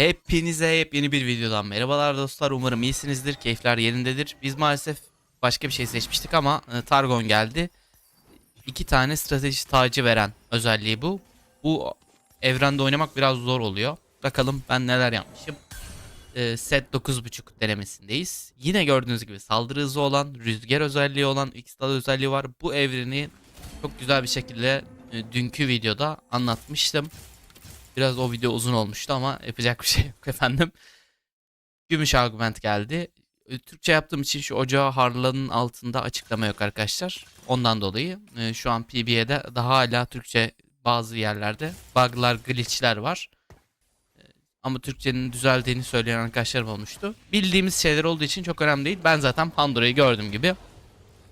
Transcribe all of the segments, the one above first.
Hepinize yepyeni bir videodan merhabalar dostlar. Umarım iyisinizdir, keyifler yerindedir. Biz maalesef başka bir şey seçmiştik ama e, Targon geldi. İki tane strateji tacı veren özelliği bu. Bu evrende oynamak biraz zor oluyor. Bakalım ben neler yapmışım. E, set 9.5 denemesindeyiz. Yine gördüğünüz gibi saldırı hızı olan, rüzgar özelliği olan, X-Dal özelliği var. Bu evreni çok güzel bir şekilde e, dünkü videoda anlatmıştım. Biraz o video uzun olmuştu ama yapacak bir şey yok efendim. Gümüş argument geldi. E, Türkçe yaptığım için şu ocağı harlanın altında açıklama yok arkadaşlar. Ondan dolayı e, şu an PB'de daha hala Türkçe bazı yerlerde bug'lar, glitch'ler var. E, Ama Türkçenin düzeldiğini söyleyen arkadaşlarım olmuştu. Bildiğimiz şeyler olduğu için çok önemli değil. Ben zaten Pandora'yı gördüğüm gibi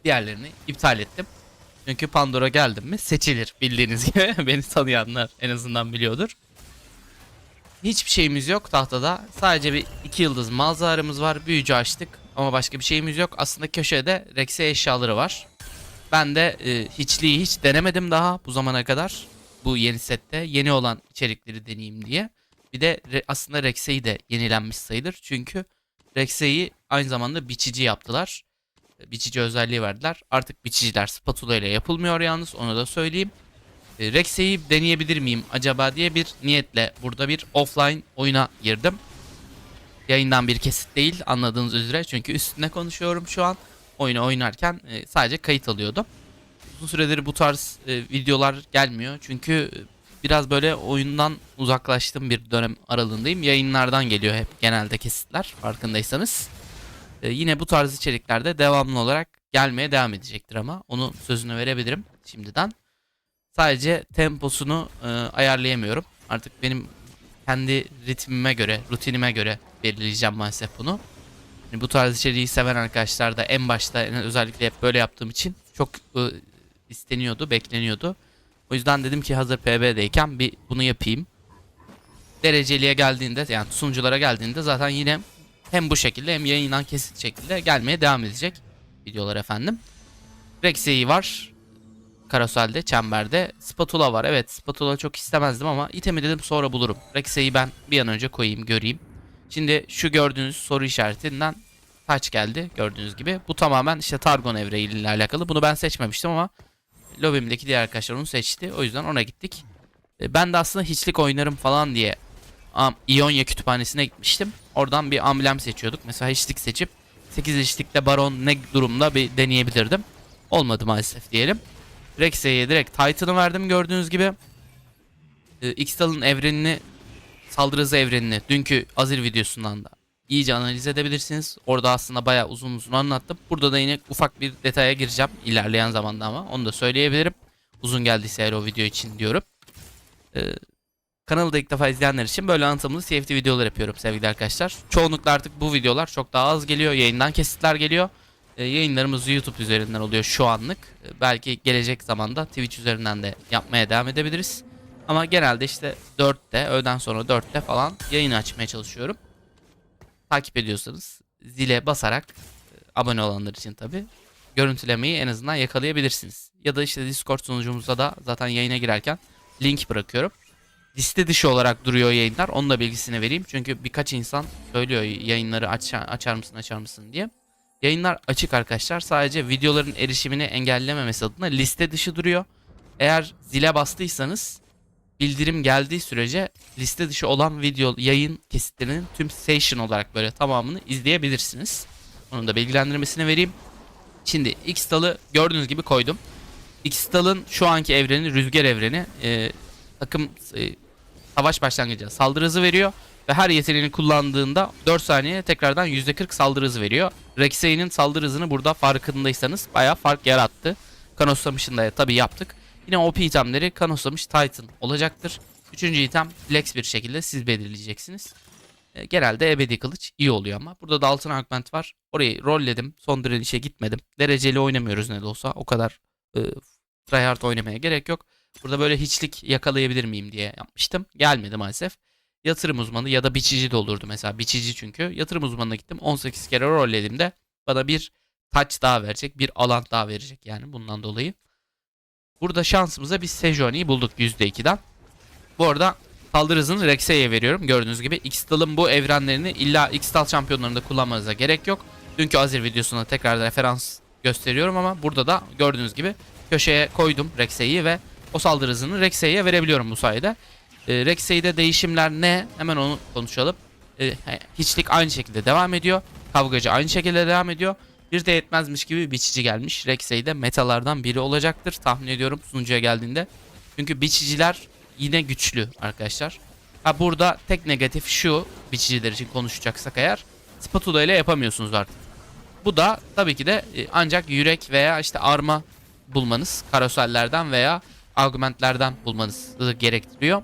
diğerlerini iptal ettim. Çünkü Pandora geldim mi seçilir bildiğiniz gibi. Beni tanıyanlar en azından biliyordur. Hiçbir şeyimiz yok tahtada. Sadece bir iki yıldız malzarımız var. Büyücü açtık ama başka bir şeyimiz yok. Aslında köşede Rex'e eşyaları var. Ben de e, hiçliği hiç denemedim daha bu zamana kadar. Bu yeni sette yeni olan içerikleri deneyeyim diye. Bir de re- aslında Rex'e'yi de yenilenmiş sayılır. Çünkü Rex'e'yi aynı zamanda biçici yaptılar. E, Biçici özelliği verdiler. Artık biçiciler spatula ile yapılmıyor yalnız onu da söyleyeyim. E, Rex'e'yi deneyebilir miyim acaba diye bir niyetle burada bir offline oyuna girdim. Yayından bir kesit değil anladığınız üzere çünkü üstüne konuşuyorum şu an. Oyunu oynarken e, sadece kayıt alıyordum. Uzun süredir bu tarz e, videolar gelmiyor çünkü biraz böyle oyundan uzaklaştığım bir dönem aralığındayım. Yayınlardan geliyor hep genelde kesitler farkındaysanız. Yine bu tarz içeriklerde devamlı olarak gelmeye devam edecektir ama onun sözünü verebilirim şimdiden. Sadece temposunu e, ayarlayamıyorum. Artık benim kendi ritmime göre, rutinime göre belirleyeceğim maalesef bunu. Yani bu tarz içeriği seven arkadaşlar da en başta özellikle hep böyle yaptığım için çok e, isteniyordu, bekleniyordu. O yüzden dedim ki hazır PB'deyken bir bunu yapayım. Dereceliye geldiğinde yani sunuculara geldiğinde zaten yine hem bu şekilde hem yayından kesit şekilde gelmeye devam edecek videolar efendim. Rex'i var. Karoselde, çemberde. Spatula var. Evet spatula çok istemezdim ama itemi dedim sonra bulurum. Rex'i ben bir an önce koyayım göreyim. Şimdi şu gördüğünüz soru işaretinden taç geldi gördüğünüz gibi. Bu tamamen işte Targon evreğiyle alakalı. Bunu ben seçmemiştim ama lobimdeki diğer arkadaşlar onu seçti. O yüzden ona gittik. E, Ben de aslında hiçlik oynarım falan diye İonya kütüphanesine gitmiştim. Oradan bir amblem seçiyorduk. Mesela hiçlik seçip 8 hiçlikte baron ne durumda bir deneyebilirdim. Olmadı maalesef diyelim. Rex'e direkt Titan'ı verdim gördüğünüz gibi. Ee, X-Tal'ın evrenini, saldırı hızı evrenini dünkü Azir videosundan da iyice analiz edebilirsiniz. Orada aslında bayağı uzun uzun anlattım. Burada da yine ufak bir detaya gireceğim ilerleyen zamanda ama onu da söyleyebilirim. Uzun geldiyse eğer o video için diyorum. Ee, kanalı da ilk defa izleyenler için böyle anlatımlı CFT videolar yapıyorum sevgili arkadaşlar. Çoğunlukla artık bu videolar çok daha az geliyor. Yayından kesitler geliyor. E, yayınlarımız YouTube üzerinden oluyor şu anlık. E, belki gelecek zamanda Twitch üzerinden de yapmaya devam edebiliriz. Ama genelde işte 4'te, öğleden sonra 4'te falan yayın açmaya çalışıyorum. Takip ediyorsanız zile basarak e, abone olanlar için tabi görüntülemeyi en azından yakalayabilirsiniz. Ya da işte Discord sunucumuzda da zaten yayına girerken link bırakıyorum. Liste dışı olarak duruyor yayınlar. Onun da bilgisini vereyim. Çünkü birkaç insan söylüyor yayınları aç, açar mısın açar mısın diye. Yayınlar açık arkadaşlar. Sadece videoların erişimini engellememesi adına liste dışı duruyor. Eğer zile bastıysanız bildirim geldiği sürece liste dışı olan video yayın kesitlerinin tüm session olarak böyle tamamını izleyebilirsiniz. Onun da bilgilendirmesini vereyim. Şimdi X-Dal'ı gördüğünüz gibi koydum. X-Dal'ın şu anki evreni rüzgar evreni. Ee, takım e, savaş başlangıcı saldırı hızı veriyor. Ve her yeteneğini kullandığında 4 saniye tekrardan %40 saldırı hızı veriyor. Rexey'nin saldırı hızını burada farkındaysanız bayağı fark yarattı. Kanoslamış'ın da tabi yaptık. Yine OP itemleri Kanoslamış Titan olacaktır. Üçüncü item flex bir şekilde siz belirleyeceksiniz. E, genelde ebedi kılıç iyi oluyor ama. Burada da altın augment var. Orayı rolledim. Son direnişe gitmedim. Dereceli oynamıyoruz ne de olsa. O kadar e, tryhard oynamaya gerek yok. Burada böyle hiçlik yakalayabilir miyim diye yapmıştım. Gelmedi maalesef yatırım uzmanı ya da biçici de olurdu mesela. Biçici çünkü. Yatırım uzmanına gittim. 18 kere rollediğimde bana bir taç daha verecek. Bir alan daha verecek yani bundan dolayı. Burada şansımıza bir Sejoni'yi bulduk %2'den. Bu arada saldırı hızını Rex'e veriyorum. Gördüğünüz gibi X-Dal'ın bu evrenlerini illa X-Dal şampiyonlarında kullanmanıza gerek yok. Dünkü Azir videosuna tekrar referans gösteriyorum ama burada da gördüğünüz gibi köşeye koydum Rex'e'yi ve o saldırı hızını Rex'e'ye verebiliyorum bu sayede. E, Rex'e'de değişimler ne? Hemen onu konuşalım. E, hiçlik aynı şekilde devam ediyor. Kavgacı aynı şekilde devam ediyor. Bir de yetmezmiş gibi biçici gelmiş. Rex'e'de metalardan biri olacaktır tahmin ediyorum sunucuya geldiğinde. Çünkü biçiciler yine güçlü arkadaşlar. Ha burada tek negatif şu biçiciler için konuşacaksak eğer spatula ile yapamıyorsunuz artık. Bu da tabii ki de e, ancak yürek veya işte arma bulmanız karosellerden veya augmentlerden bulmanız gerektiriyor.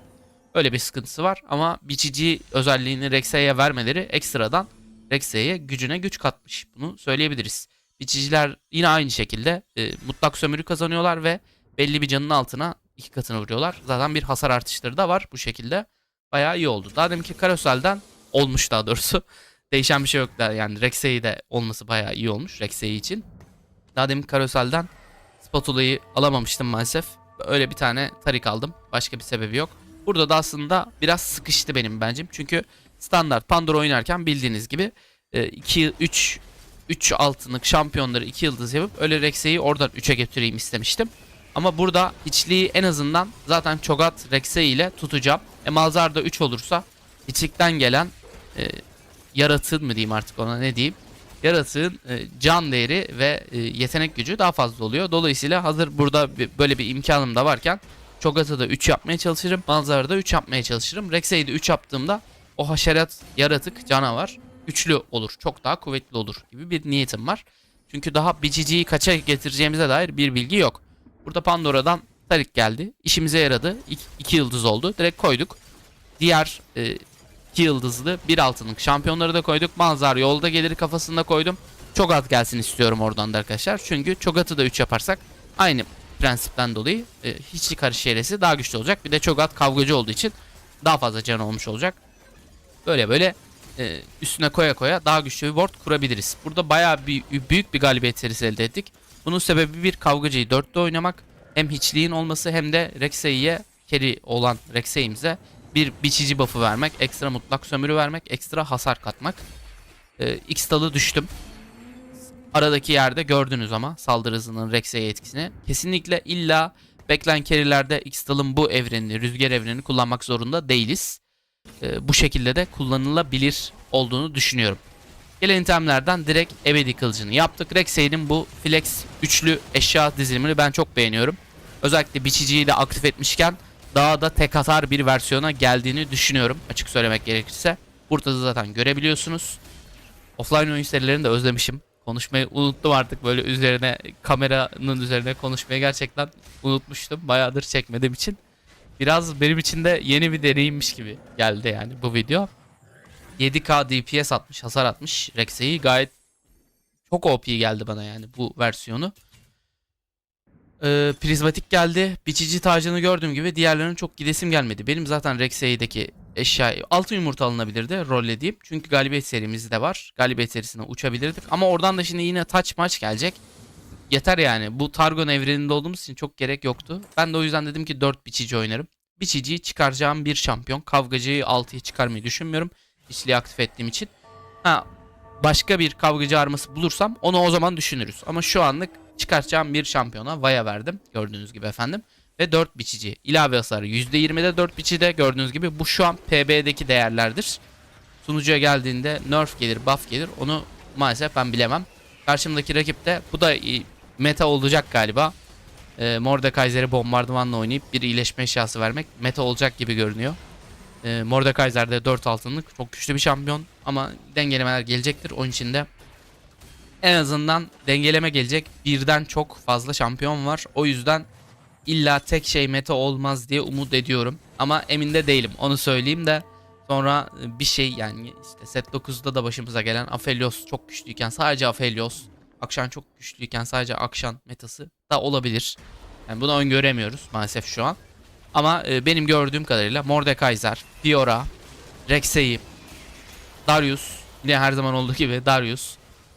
Öyle bir sıkıntısı var ama biçici özelliğini Rex'e vermeleri ekstradan Rex'e gücüne güç katmış. Bunu söyleyebiliriz. Biçiciler yine aynı şekilde e, mutlak sömürü kazanıyorlar ve belli bir canın altına iki katını vuruyorlar. Zaten bir hasar artışları da var bu şekilde. Bayağı iyi oldu. Daha deminki Karosel'den olmuş daha doğrusu. Değişen bir şey yok da yani Rex'e de olması bayağı iyi olmuş Rex'e için. Daha demin Karosel'den Spatula'yı alamamıştım maalesef. Öyle bir tane tarik aldım. Başka bir sebebi yok. Burada da aslında biraz sıkıştı benim bence. Çünkü standart Pandora oynarken bildiğiniz gibi 2 3 3 altınlık şampiyonları 2 yıldız yapıp öyle Rex'e'yi oradan 3'e götüreyim istemiştim. Ama burada hiçliği en azından zaten Çogat Rexe ile tutacağım. E Malzar'da 3 olursa hiçlikten gelen e, yaratığın mı diyeyim artık ona ne diyeyim. Yaratığın e, can değeri ve e, yetenek gücü daha fazla oluyor. Dolayısıyla hazır burada bir, böyle bir imkanım da varken Çogat'ı da 3 yapmaya çalışırım. Malzar'da da 3 yapmaya çalışırım. Rex'e'yi de 3 yaptığımda o haşerat yaratık canavar güçlü olur. Çok daha kuvvetli olur gibi bir niyetim var. Çünkü daha biciciyi kaça getireceğimize dair bir bilgi yok. Burada Pandora'dan Tarik geldi. İşimize yaradı. İki, iki yıldız oldu. Direkt koyduk. Diğer e, iki yıldızlı bir altınlık şampiyonları da koyduk. Manzar yolda gelir kafasında koydum. Çogat gelsin istiyorum oradan da arkadaşlar. Çünkü Çogat'ı da 3 yaparsak aynı prensipten dolayı e, hiçlik karış yeresi daha güçlü olacak. Bir de Çogat kavgacı olduğu için daha fazla can olmuş olacak. Böyle böyle e, üstüne koya koya daha güçlü bir board kurabiliriz. Burada bayağı bir, büyük bir galibiyet serisi elde ettik. Bunun sebebi bir kavgacıyı dörtte oynamak. Hem hiçliğin olması hem de Rexey'e carry olan Rexey'imize bir biçici buff'ı vermek, ekstra mutlak sömürü vermek, ekstra hasar katmak. Ee, X dalı düştüm. Aradaki yerde gördünüz ama saldırı hızının Rexey'e etkisini. Kesinlikle illa backline carry'lerde X dalın bu evrenini, rüzgar evrenini kullanmak zorunda değiliz. Ee, bu şekilde de kullanılabilir olduğunu düşünüyorum. Gelen itemlerden direkt ebedi kılıcını yaptık. Rexey'nin bu flex üçlü eşya dizilimini ben çok beğeniyorum. Özellikle biçiciyi de aktif etmişken daha da tek atar bir versiyona geldiğini düşünüyorum. Açık söylemek gerekirse. Burada da zaten görebiliyorsunuz. Offline oyun serilerini de özlemişim. Konuşmayı unuttum artık böyle üzerine kameranın üzerine konuşmayı gerçekten unutmuştum. Bayağıdır çekmediğim için. Biraz benim için de yeni bir deneyimmiş gibi geldi yani bu video. 7K DPS atmış, hasar atmış. Rex'e'yi gayet çok OP geldi bana yani bu versiyonu. Ee, prizmatik geldi. Biçici tacını gördüğüm gibi diğerlerinin çok gidesim gelmedi. Benim zaten Rex'e'deki eşya altın yumurta alınabilirdi rollediğim. Çünkü galibiyet serimiz de var. Galibiyet serisine uçabilirdik. Ama oradan da şimdi yine taç maç gelecek. Yeter yani. Bu Targon evreninde olduğumuz için çok gerek yoktu. Ben de o yüzden dedim ki 4 biçici oynarım. Biçiciyi çıkaracağım bir şampiyon. Kavgacıyı 6'ya çıkarmayı düşünmüyorum. İçliği aktif ettiğim için. Ha, başka bir kavgacı arması bulursam onu o zaman düşünürüz. Ama şu anlık çıkartacağım bir şampiyona Vaya verdim. Gördüğünüz gibi efendim. Ve 4 biçici. ilave hasarı %20'de 4 biçide gördüğünüz gibi bu şu an PB'deki değerlerdir. Sunucuya geldiğinde nerf gelir buff gelir onu maalesef ben bilemem. Karşımdaki rakip de bu da meta olacak galiba. E, Mordekaiser'i bombardımanla oynayıp bir iyileşme eşyası vermek meta olacak gibi görünüyor. E, Mordekaiser'de 4 altınlık çok güçlü bir şampiyon ama dengelemeler gelecektir. Onun için de en azından dengeleme gelecek birden çok fazla şampiyon var. O yüzden illa tek şey meta olmaz diye umut ediyorum. Ama emin de değilim onu söyleyeyim de sonra bir şey yani işte set 9'da da başımıza gelen Aphelios çok güçlüyken sadece Aphelios Akşan çok güçlüyken sadece Akşan metası da olabilir. Yani bunu öngöremiyoruz maalesef şu an. Ama e, benim gördüğüm kadarıyla Mordekaiser, Fiora, Rex'e'yi, Darius, yine her zaman olduğu gibi Darius.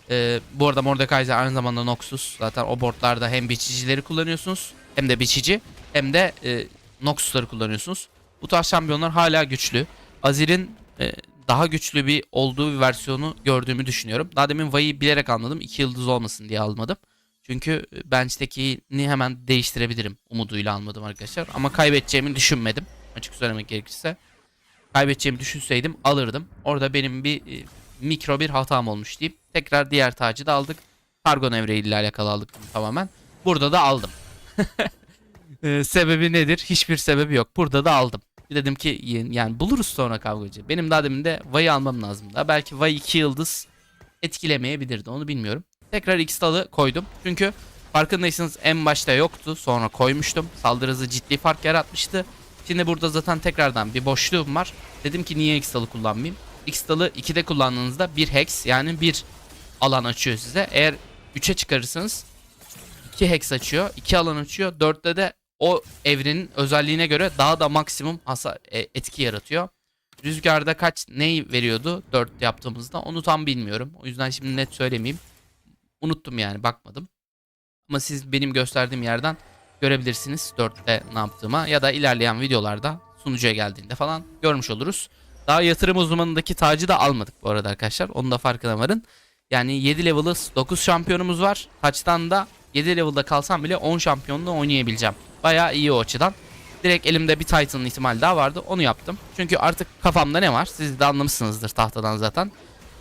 E, bu arada Mordekaiser aynı zamanda Noxus. Zaten o boardlarda hem biçicileri kullanıyorsunuz hem de biçici hem de e, Noxus'ları kullanıyorsunuz. Bu tarz şampiyonlar hala güçlü. Azir'in e, daha güçlü bir olduğu bir versiyonu gördüğümü düşünüyorum. Daha demin Vay'ı bilerek almadım. 2 yıldız olmasın diye almadım. Çünkü e, bench'tekini hemen değiştirebilirim umuduyla almadım arkadaşlar. Ama kaybedeceğimi düşünmedim. Açık söylemek gerekirse. Kaybedeceğimi düşünseydim alırdım. Orada benim bir e, mikro bir hatam olmuş deyip tekrar diğer tacı da aldık. Targon evreğiyle alakalı aldık tamamen. Burada da aldım. Ee, sebebi nedir? Hiçbir sebebi yok. Burada da aldım. Dedim ki yani buluruz sonra kavgacı. Benim daha demin de Vay'ı almam lazım da. Belki Vay 2 yıldız etkilemeyebilirdi onu bilmiyorum. Tekrar X dalı koydum. Çünkü farkındaysanız en başta yoktu. Sonra koymuştum. Saldırı hızı ciddi fark yaratmıştı. Şimdi burada zaten tekrardan bir boşluğum var. Dedim ki niye X dalı kullanmayayım? X dalı 2'de kullandığınızda bir hex yani bir alan açıyor size. Eğer 3'e çıkarırsanız 2 hex açıyor, 2 alan açıyor. 4'te de o evrenin özelliğine göre daha da maksimum hasar e, etki yaratıyor. Rüzgarda kaç neyi veriyordu 4 yaptığımızda onu tam bilmiyorum. O yüzden şimdi net söylemeyeyim. Unuttum yani bakmadım. Ama siz benim gösterdiğim yerden görebilirsiniz 4'te ne yaptığıma ya da ilerleyen videolarda sunucuya geldiğinde falan görmüş oluruz. Daha yatırım uzmanındaki tacı da almadık bu arada arkadaşlar. Onun da farkına varın. Yani 7 level'ı 9 şampiyonumuz var. Taçtan da 7 level'da kalsam bile 10 şampiyonla oynayabileceğim. Bayağı iyi o açıdan. Direkt elimde bir Titan'ın ihtimali daha vardı. Onu yaptım. Çünkü artık kafamda ne var? Siz de anlamışsınızdır tahtadan zaten.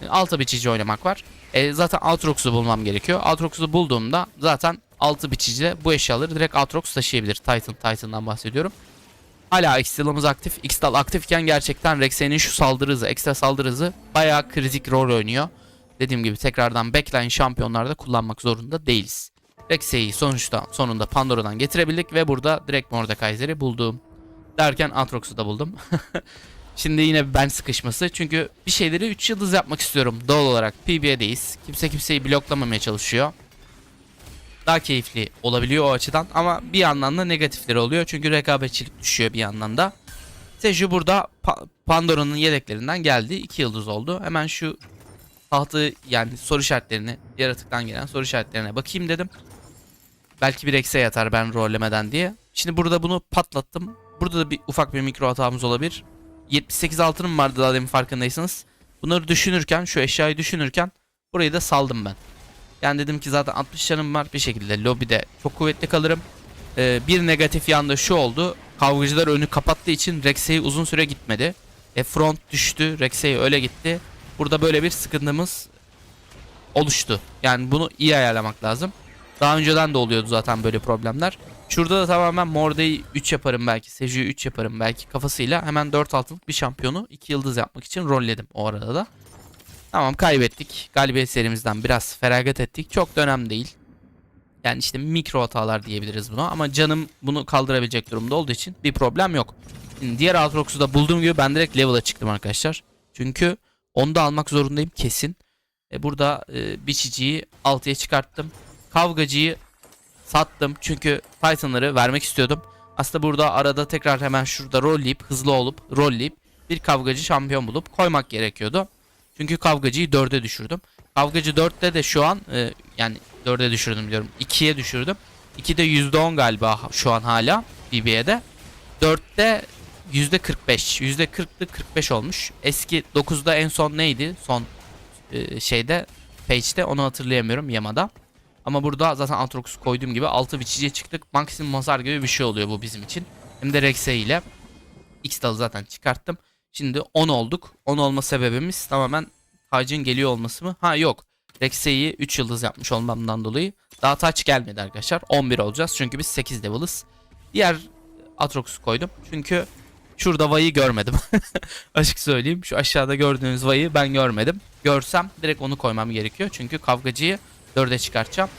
Altı biçici oynamak var. E, zaten Aatrox'u bulmam gerekiyor. Aatrox'u bulduğumda zaten altı biçiciyle bu eşyaları direkt Aatrox taşıyabilir. Titan, Titan'dan bahsediyorum. Hala Xtal'ımız aktif. Xtal aktifken gerçekten Rex'in şu saldırı hızı, ekstra saldırı hızı bayağı kritik rol oynuyor. Dediğim gibi tekrardan backline şampiyonlarda kullanmak zorunda değiliz. Rex'e'yi sonuçta sonunda Pandora'dan getirebildik ve burada direkt Mordekaiser'i buldum. Derken Aatrox'u da buldum. Şimdi yine ben sıkışması. Çünkü bir şeyleri 3 yıldız yapmak istiyorum doğal olarak. PB'deyiz. Kimse kimseyi bloklamamaya çalışıyor. Daha keyifli olabiliyor o açıdan ama bir yandan da negatifleri oluyor. Çünkü rekabetçilik düşüyor bir yandan da. Seju burada Pa- Pandora'nın yedeklerinden geldi. 2 yıldız oldu. Hemen şu tahtı yani soru işaretlerini yaratıktan gelen soru işaretlerine bakayım dedim. Belki bir eksiğe yatar ben rollemeden diye. Şimdi burada bunu patlattım. Burada da bir ufak bir mikro hatamız olabilir. 78 altınım vardı daha demin farkındaysanız. Bunları düşünürken şu eşyayı düşünürken burayı da saldım ben. Yani dedim ki zaten 60 canım var bir şekilde lobide çok kuvvetli kalırım. Ee, bir negatif yanda şu oldu. Kavgacılar önü kapattığı için Rex'e uzun süre gitmedi. E front düştü. Rex'e öyle gitti. Burada böyle bir sıkıntımız oluştu. Yani bunu iyi ayarlamak lazım. Daha önceden de oluyordu zaten böyle problemler. Şurada da tamamen Morde'yi 3 yaparım belki. Seju'yu 3 yaparım belki kafasıyla. Hemen 4 altınlık bir şampiyonu 2 yıldız yapmak için rolledim o arada da. Tamam kaybettik. Galibiyet serimizden biraz feragat ettik. Çok da önemli değil. Yani işte mikro hatalar diyebiliriz buna. Ama canım bunu kaldırabilecek durumda olduğu için bir problem yok. Şimdi diğer Aatrox'u da bulduğum gibi ben direkt level'a çıktım arkadaşlar. Çünkü onu da almak zorundayım kesin. E burada e, biçiciyi 6'ya çıkarttım. Kavgacıyı sattım. Çünkü Titan'ları vermek istiyordum. Aslında burada arada tekrar hemen şurada rolleyip hızlı olup rolleyip bir kavgacı şampiyon bulup koymak gerekiyordu. Çünkü kavgacıyı 4'e düşürdüm. Kavgacı 4'te de şu an e, yani 4'e düşürdüm diyorum. 2'ye düşürdüm. 2'de %10 galiba şu an hala BB'de. 4'te %45. %40'lı 45 olmuş. Eski 9'da en son neydi? Son e, şeyde page'de onu hatırlayamıyorum Yamada. Ama burada zaten Aatrox'u koyduğum gibi 6 biçiciye çıktık. Maksimum hasar gibi bir şey oluyor bu bizim için. Hem de Rex'e ile. X dalı zaten çıkarttım. Şimdi 10 olduk. 10 olma sebebimiz tamamen tacın geliyor olması mı? Ha yok. Rex'e'yi 3 yıldız yapmış olmamdan dolayı daha taç gelmedi arkadaşlar. 11 olacağız çünkü biz 8 level'ız. Diğer Aatrox'u koydum. Çünkü şurada Vay'ı görmedim. Açık söyleyeyim. Şu aşağıda gördüğünüz Vay'ı ben görmedim. Görsem direkt onu koymam gerekiyor. Çünkü kavgacıyı 4'e çıkartacağım.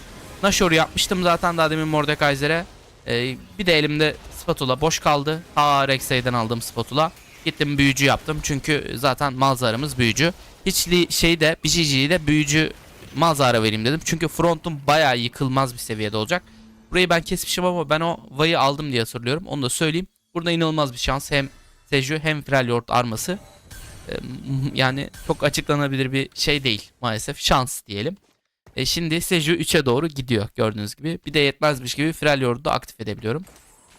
Nashor'u yapmıştım zaten daha demin Mordekaiser'e. Ee, bir de elimde spatula boş kaldı. Ha Rex'e'den aldığım spatula. Gittim büyücü yaptım. Çünkü zaten malzarımız büyücü. Hiçli şey de BGG'yi de büyücü malzara vereyim dedim. Çünkü frontum bayağı yıkılmaz bir seviyede olacak. Burayı ben kesmişim ama ben o Vay'ı aldım diye hatırlıyorum. Onu da söyleyeyim. Burada inanılmaz bir şans. Hem Seju hem Freljord arması. Ee, Yani çok açıklanabilir bir şey değil maalesef. Şans diyelim. E şimdi Seju 3'e doğru gidiyor gördüğünüz gibi. Bir de yetmezmiş gibi Freljord'u da aktif edebiliyorum.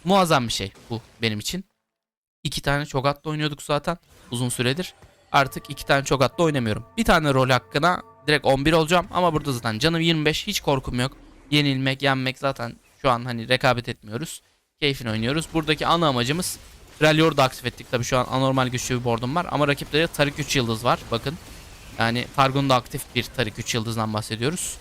Muazzam bir şey bu benim için. iki tane Cho'Gath'la oynuyorduk zaten uzun süredir. Artık iki tane Cho'Gath'la oynamıyorum. Bir tane rol hakkına direkt 11 olacağım ama burada zaten canım 25 hiç korkum yok. Yenilmek, yenmek zaten şu an hani rekabet etmiyoruz. Keyfini oynuyoruz. Buradaki ana amacımız Freljord'u da aktif ettik. Tabii şu an anormal güçlü bir board'um var ama rakipleri Tarik 3 yıldız var. Bakın. Yani Targon'da aktif bir Tarik 3 yıldızdan bahsediyoruz.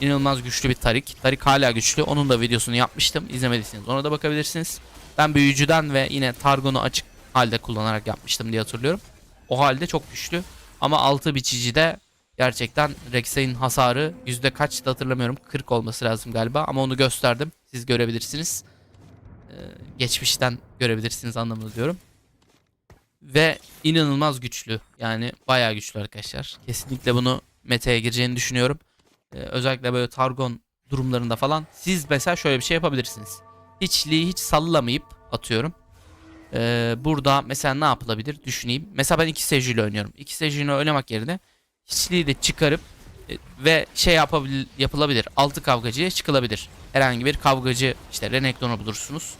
İnanılmaz güçlü bir Tarik. Tarik hala güçlü. Onun da videosunu yapmıştım. İzlemediyseniz ona da bakabilirsiniz. Ben büyücüden ve yine Targon'u açık halde kullanarak yapmıştım diye hatırlıyorum. O halde çok güçlü. Ama altı biçicide gerçekten Rek'Sai'nin hasarı yüzde kaçtı hatırlamıyorum. 40 olması lazım galiba ama onu gösterdim. Siz görebilirsiniz. Ee, geçmişten görebilirsiniz anlamında diyorum. Ve inanılmaz güçlü. Yani bayağı güçlü arkadaşlar. Kesinlikle bunu meta'ya gireceğini düşünüyorum. Ee, özellikle böyle Targon durumlarında falan. Siz mesela şöyle bir şey yapabilirsiniz. Hiçliği hiç sallamayıp atıyorum. Ee, burada mesela ne yapılabilir düşüneyim. Mesela ben iki Seju ile oynuyorum. İki Seju ile oynamak yerine hiçliği de çıkarıp e, ve şey yapabil yapılabilir. Altı kavgacıya çıkılabilir. Herhangi bir kavgacı işte Renekton'u bulursunuz.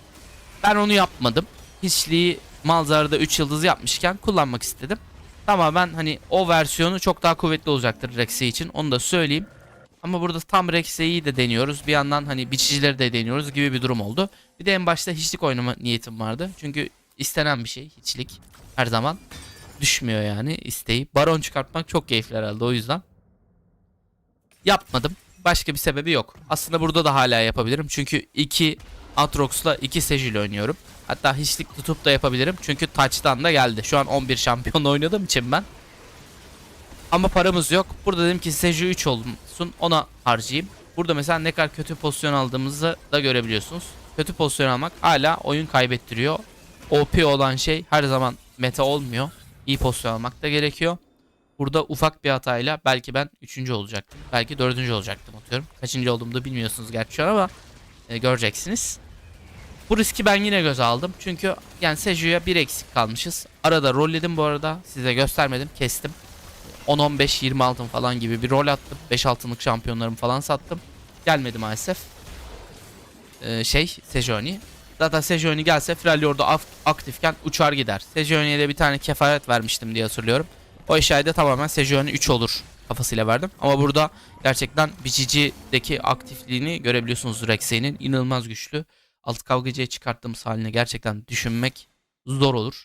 Ben onu yapmadım. Hiçliği Malzara'da 3 yıldız yapmışken kullanmak istedim. Tamamen hani o versiyonu çok daha kuvvetli olacaktır Rex'e için. Onu da söyleyeyim. Ama burada tam Rex'e'yi de deniyoruz. Bir yandan hani biçicileri de deniyoruz gibi bir durum oldu. Bir de en başta hiçlik oynama niyetim vardı. Çünkü istenen bir şey hiçlik. Her zaman düşmüyor yani isteği. Baron çıkartmak çok keyifli herhalde o yüzden. Yapmadım. Başka bir sebebi yok. Aslında burada da hala yapabilirim. Çünkü iki Atrox'la iki Seju ile oynuyorum. Hatta hiçlik tutup da yapabilirim. Çünkü touch'tan da geldi. Şu an 11 şampiyon oynadığım için ben. Ama paramız yok. Burada dedim ki Seju 3 olsun ona harcayayım. Burada mesela ne kadar kötü pozisyon aldığımızı da görebiliyorsunuz. Kötü pozisyon almak hala oyun kaybettiriyor. OP olan şey her zaman meta olmuyor. İyi pozisyon almak da gerekiyor. Burada ufak bir hatayla belki ben 3. olacaktım. Belki 4. olacaktım atıyorum. Kaçıncı olduğumu da bilmiyorsunuz gerçi şu an ama e, göreceksiniz. Bu riski ben yine göze aldım. Çünkü yani Seju'ya bir eksik kalmışız. Arada rolledim bu arada. Size göstermedim. Kestim. 10-15-20 altın falan gibi bir rol attım. 5 altınlık şampiyonlarımı falan sattım. Gelmedi maalesef. Ee, şey Sejuani. Zaten Sejuani gelse Freljord'da af- aktifken uçar gider. Sejuani'ye de bir tane kefaret vermiştim diye hatırlıyorum. O eşyayı tamamen Sejuani 3 olur kafasıyla verdim. Ama burada gerçekten BGG'deki aktifliğini görebiliyorsunuz Rex'in inanılmaz güçlü. Alt kavgacıya çıkarttığımız haline gerçekten düşünmek zor olur.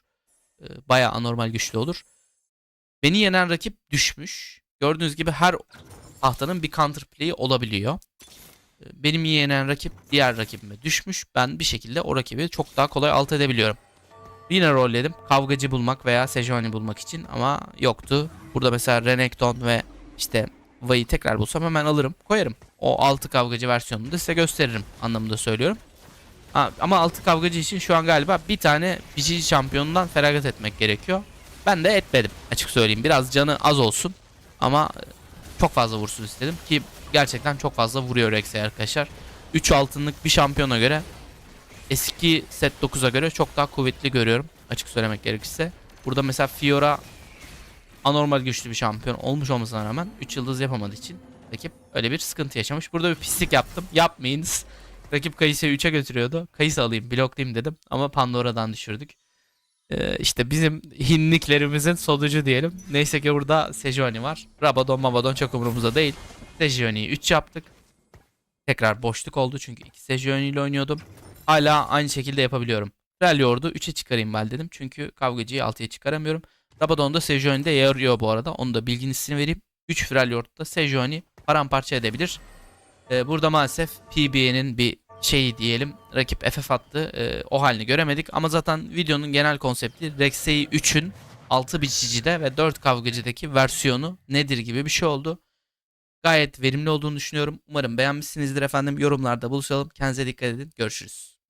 Ee, Bayağı anormal güçlü olur. Beni yenen rakip düşmüş. Gördüğünüz gibi her tahtanın bir counterplay'i olabiliyor. Ee, Benim yenen rakip diğer rakibime düşmüş. Ben bir şekilde o rakibi çok daha kolay alt edebiliyorum. Yine rolledim. Kavgacı bulmak veya Sejuani bulmak için ama yoktu. Burada mesela Renekton ve işte Vay'i tekrar bulsam hemen alırım. Koyarım. O altı kavgacı versiyonunu da size gösteririm anlamında söylüyorum. Ha, ama altı kavgacı için şu an galiba bir tane biçici şampiyonundan feragat etmek gerekiyor. Ben de etmedim açık söyleyeyim. Biraz canı az olsun ama çok fazla vursun istedim ki gerçekten çok fazla vuruyor Rex'e arkadaşlar. 3 altınlık bir şampiyona göre eski set 9'a göre çok daha kuvvetli görüyorum açık söylemek gerekirse. Burada mesela Fiora anormal güçlü bir şampiyon olmuş olmasına rağmen 3 yıldız yapamadığı için rakip öyle bir sıkıntı yaşamış. Burada bir pislik yaptım. Yapmayınız. Rakip Kayısı'yı 3'e götürüyordu. Kayısı alayım bloklayayım dedim ama Pandora'dan düşürdük. Ee, işte bizim hinliklerimizin sonucu diyelim. Neyse ki burada Sejuani var. Rabadon Mabadon çok umurumuzda değil. Sejuani'yi 3 yaptık. Tekrar boşluk oldu çünkü iki Sejuani ile oynuyordum. Hala aynı şekilde yapabiliyorum. Freljord'u 3'e çıkarayım ben dedim. Çünkü kavgacıyı 6'ya çıkaramıyorum. Rabadon'da Sejuani'de yarıyor bu arada. Onu da bilgisini vereyim. 3 Freljord'da Sejuani paramparça edebilir. Ee, burada maalesef PB'nin bir şeyi diyelim rakip FF attı. Ee, o halini göremedik ama zaten videonun genel konsepti Rex'ei 3'ün 6 biçicide ve 4 kavgacıdaki versiyonu nedir gibi bir şey oldu. Gayet verimli olduğunu düşünüyorum. Umarım beğenmişsinizdir efendim. Yorumlarda buluşalım. Kendinize dikkat edin. Görüşürüz.